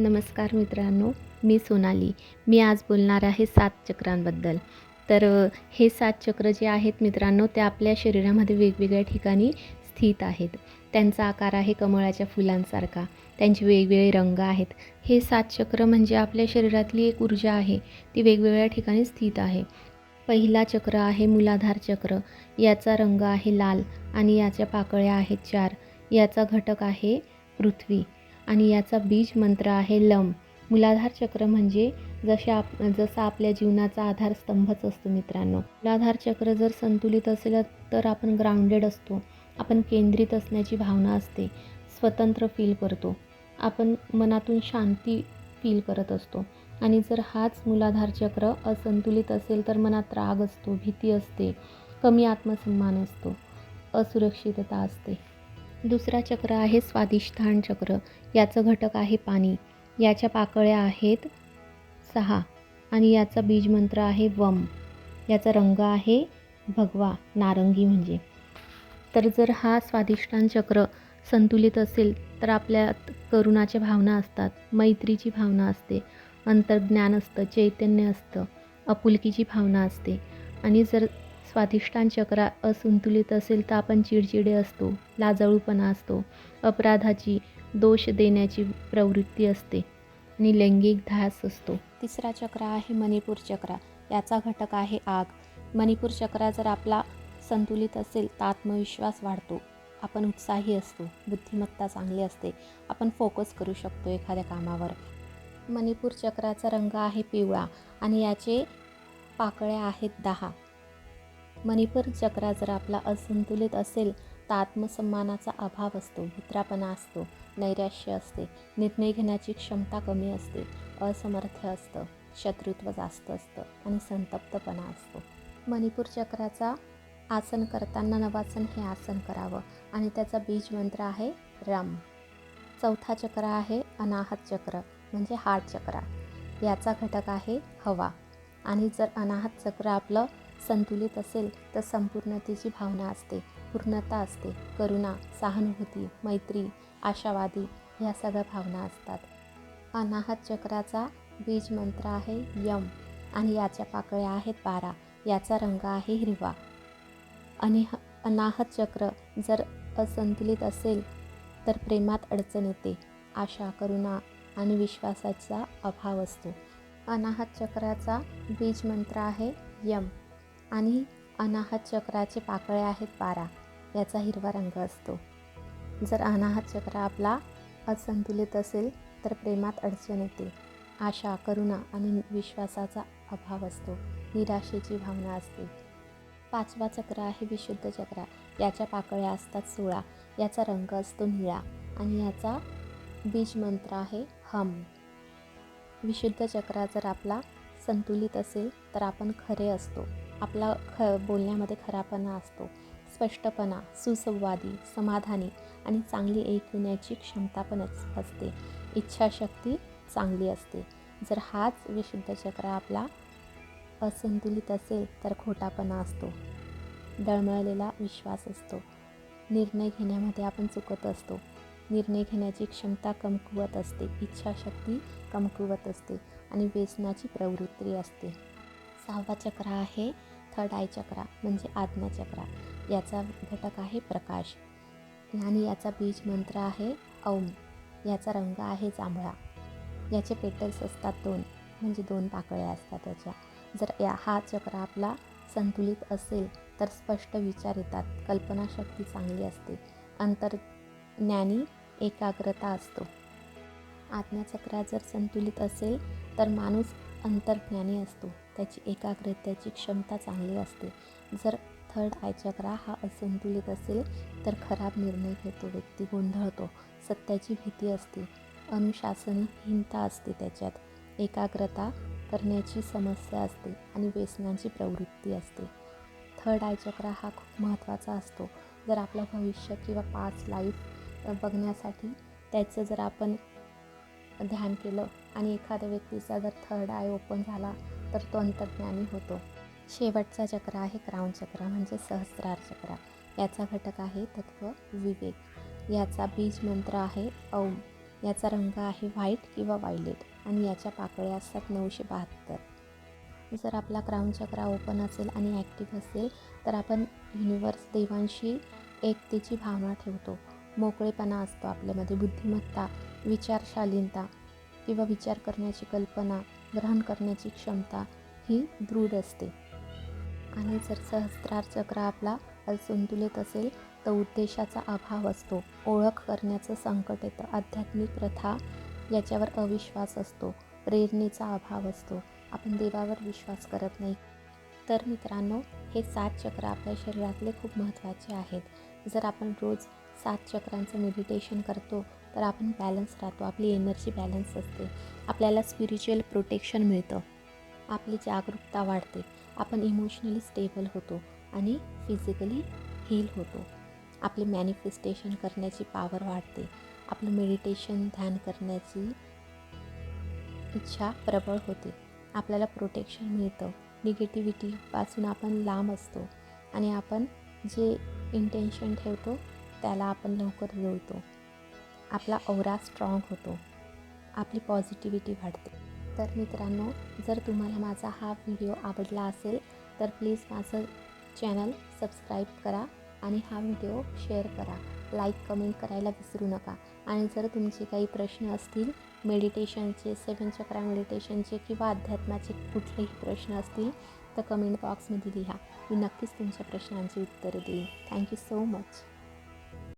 नमस्कार मित्रांनो मी सोनाली. मी आज बोलणार आहे सात चक्रांबद्दल. तर हे सात चक्र जे आहेत मित्रांनो ते आपल्या शरीरामध्ये वेगवेगळ्या ठिकाणी स्थित आहेत. त्यांचा आकार आहे कमळाच्या फुलांसारखा. त्यांचे वेगवेगळे रंग आहेत. हे सात चक्र म्हणजे आपल्या शरीरातली एक ऊर्जा आहे. ती वेगवेगळ्या ठिकाणी स्थित आहे. पहिला चक्र आहे मूलाधार चक्र. याचा रंग आहे लाल आणि याच्या पाकळ्या आहेत चार. याचा घटक आहे पृथ्वी. आणि याचा बीज मंत्र आहे लम. मूलाधार चक्र म्हणजे जशा आप जसा आपल्या जीवनाचा आधारस्तंभच असतो मित्रांनो. मूलाधार चक्र जर संतुलित असेल तर आपण ग्राउंडेड असतो. आपण केंद्रित असण्याची भावना असते. स्वतंत्र फील करतो. आपण मनातून शांती फील करत असतो. आणि जर हाच मूलाधार चक्र असंतुलित असेल तर मनात राग असतो भीती असते कमी आत्मसन्मान असतो असुरक्षितता असते. दुसरा चक्र आहे स्वादिष्ठान चक्र. याचं घटक आहे पाणी. याच्या पाकळ्या आहेत सहा. आणि याचा बीजमंत्र आहे वम. याचा रंग आहे भगवा. नारंगी म्हणजे. तर जर हा स्वादिष्टान चक्र संतुलित असेल तर आपल्यात करुणाच्या भावना असतात मैत्रीची भावना असते अंतर्ज्ञान असतं चैतन्य असतं आपुलकीची भावना असते. आणि जर स्वादिष्टान चक्र असंतुलित असेल तर आपण चिडचिडे असतो लाजाळूपणा असतो अपराधाची दोष देण्याची प्रवृत्ती असते आणि लैंगिक ध्यास असतो. तिसरा चक्र आहे मणिपूर चक्र. याचा घटक आहे आग. मणिपूर चक्र जर आपला संतुलित असेल तर आत्मविश्वास वाढतो. आपण उत्साही असतो बुद्धिमत्ता चांगली असते आपण फोकस करू शकतो एखाद्या कामावर. मणिपूर चक्राचा रंग आहे पिवळा आणि याचे पाकळ्या आहेत दहा. मणिपूर चक्र जर आपला असंतुलित असेल तर आत्मसन्मानाचा अभाव असतो भित्रापणा असतो नैराश्य असते निर्णय घेण्याची क्षमता कमी असते असमर्थ असतं शत्रुत्व जास्त असतं आणि संतप्तपणा असतो. मणिपूर चक्राचा आसन करताना नवासन हे आसन करावं आणि त्याचा बीज मंत्र आहे रम. चौथा चक्र आहे अनाहत चक्र म्हणजे हार्ट चक्र. याचा घटक आहे हवा. आणि जर अनाहत चक्र आपलं संतुलित असेल तर संपूर्णतेची भावना असते पूर्णता असते करुणा सहानुभूती मैत्री आशावादी ह्या सगळ्या भावना असतात. अनाहत चक्राचा बीज मंत्र आहे यम आणि याच्या पाकळ्या आहेत बारा. याचा रंग आहे हिरवा. आणि अनाहत चक्र जर असंतुलित असेल तर प्रेमात अडचण येते. आशा करुणा आणि विश्वासाचा अभाव असतो. अनाहत चक्राचा बीज मंत्र आहे यम. आणि अनाहत चक्राचे पाकळे आहेत बारा याचा हिरवा रंग असतो. जर अनाहत चक्र आपला असंतुलित असेल तर प्रेमात अडचण येते. आशा करुणा आणि विश्वासाचा अभाव असतो. निराशेची भावना असते. पाचवा चक्र आहे विशुद्ध चक्र. याच्या पाकळ्या असतात सोळा. याचा रंग असतो निळा आणि याचा बीज मंत्र आहे हम. विशुद्ध चक्र जर आपला संतुलित असेल तर आपण खरे असतो. आपला ख बोलण्यामध्ये खरापणा असतो. स्पष्टपणा सुसंवादी समाधानी आणि चांगली ऐकण्याची क्षमता पण असते. इच्छाशक्ती चांगली असते. जर हाच विशुद्ध चक्र आपला असंतुलित असेल तर खोटापणा असतो. डळमळलेला विश्वास असतो. निर्णय घेण्यामध्ये आपण चुकत असतो. निर्णय घेण्याची क्षमता कमकुवत असते. इच्छाशक्ती कमकुवत असते आणि व्यसनाची प्रवृत्ती असते. सहावा चक्र आहे थर्ड आय चक्र म्हणजे आज्ञाचक्रा याचा घटक आहे प्रकाश. आणि याचा बीज मंत्र आहे औम. याचा रंग आहे जांभळा. याचे पेटल्स असतात दोन म्हणजे दोन पाकळ्या असतात त्याच्या. जर या हा चक्र आपला संतुलित असेल तर स्पष्ट विचार येतात. कल्पनाशक्ती चांगली असते. अंतर्ज्ञानी एकाग्रता असतो. आज्ञाचक्र जर संतुलित असेल तर माणूस अंतर्ज्ञानी असतो. त्याची एकाग्रतेची क्षमता चांगली असते. जर थर्ड आय चक्रा हा असंतुलित असेल तर खराब निर्णय घेतो व्यक्ती गोंधळतो सत्याची भीती असते अनुशासनहीनता असते त्याच्यात. एकाग्रता करण्याची समस्या असते आणि व्यसनाची प्रवृत्ती असते. थर्ड आय चक्र हा खूप महत्त्वाचा असतो. जर आपलं भविष्य किंवा पाच लाईफ बघण्यासाठी त्याचं जर आपण ध्यान केलं आणि एखाद्या व्यक्तीचा जर थर्ड आय ओपन झाला तर तो अंतर्ज्ञानी होतो. शेवटचा चक्र आहे क्राऊन चक्र म्हणजे सहस्रार चक्र. याचा घटक आहे तत्व विवेक. याचा बीज मंत्र आहे औम. याचा रंग आहे व्हाईट किंवा वायलेट आणि याच्या पाकळ्या असतात नऊशे बहात्तर. जर आपला क्राऊन चक्र ओपन असेल आणि ॲक्टिव्ह असेल तर आपण युनिवर्स देवांशी एकतेची भावना ठेवतो. मोकळेपणा असतो आपल्यामध्ये बुद्धिमत्ता विचारशालीनता किंवा विचार करण्याची कल्पना. ग्रहण करण्याची क्षमता ही दृढ असते. आणि जर सहस्त्रार चक्र आपला असंतुलित असेल तर उद्देशाचा अभाव असतो. ओळख करण्याचं संकट येतं. आध्यात्मिक प्रथा याच्यावर अविश्वास असतो. प्रेरणेचा अभाव असतो. आपण देवावर विश्वास करत नाही. तर मित्रांनो हे सात चक्र आपल्या शरीरातले खूप महत्त्वाचे आहेत. जर आपण रोज सात चक्रांचं मेडिटेशन करतो तर आपण बॅलन्स राहतो. आपली एनर्जी बॅलन्स असते. आपल्याला स्पिरिच्युअल प्रोटेक्शन मिळतं. आपली जागरूकता वाढते. आपण इमोशनली स्टेबल होतो आणि फिजिकली हील होतो. आपले मॅनिफेस्टेशन करण्याची पावर वाढते. आपलं मेडिटेशन ध्यान करण्याची इच्छा प्रबळ होते. आपल्याला प्रोटेक्शन मिळतं. निगेटिव्हिटीपासून आपण लांब असतो आणि आपण जे इंटेन्शन ठेवतो त्याला आपण लवकर जुळतो. आपला औरा स्ट्रॉंग होतो. आपली पॉझिटिव्हिटी वाढते. तर मित्रांनो जर तुम्हाला माझा हा व्हिडिओ आवडला असेल तर प्लीज माझं चॅनल सबस्क्राईब करा आणि हा व्हिडिओ शेअर करा. लाईक कमेंट करायला विसरू नका. आणि जर तुमचे काही प्रश्न असतील मेडिटेशनचे सेवन चक्रा मेडिटेशनचे किंवा अध्यात्माचे कुठलेही प्रश्न असतील तर कमेंट बॉक्समध्ये लिहा. मी नक्कीच तुमच्या प्रश्नांची उत्तरं देईन. Thank you so much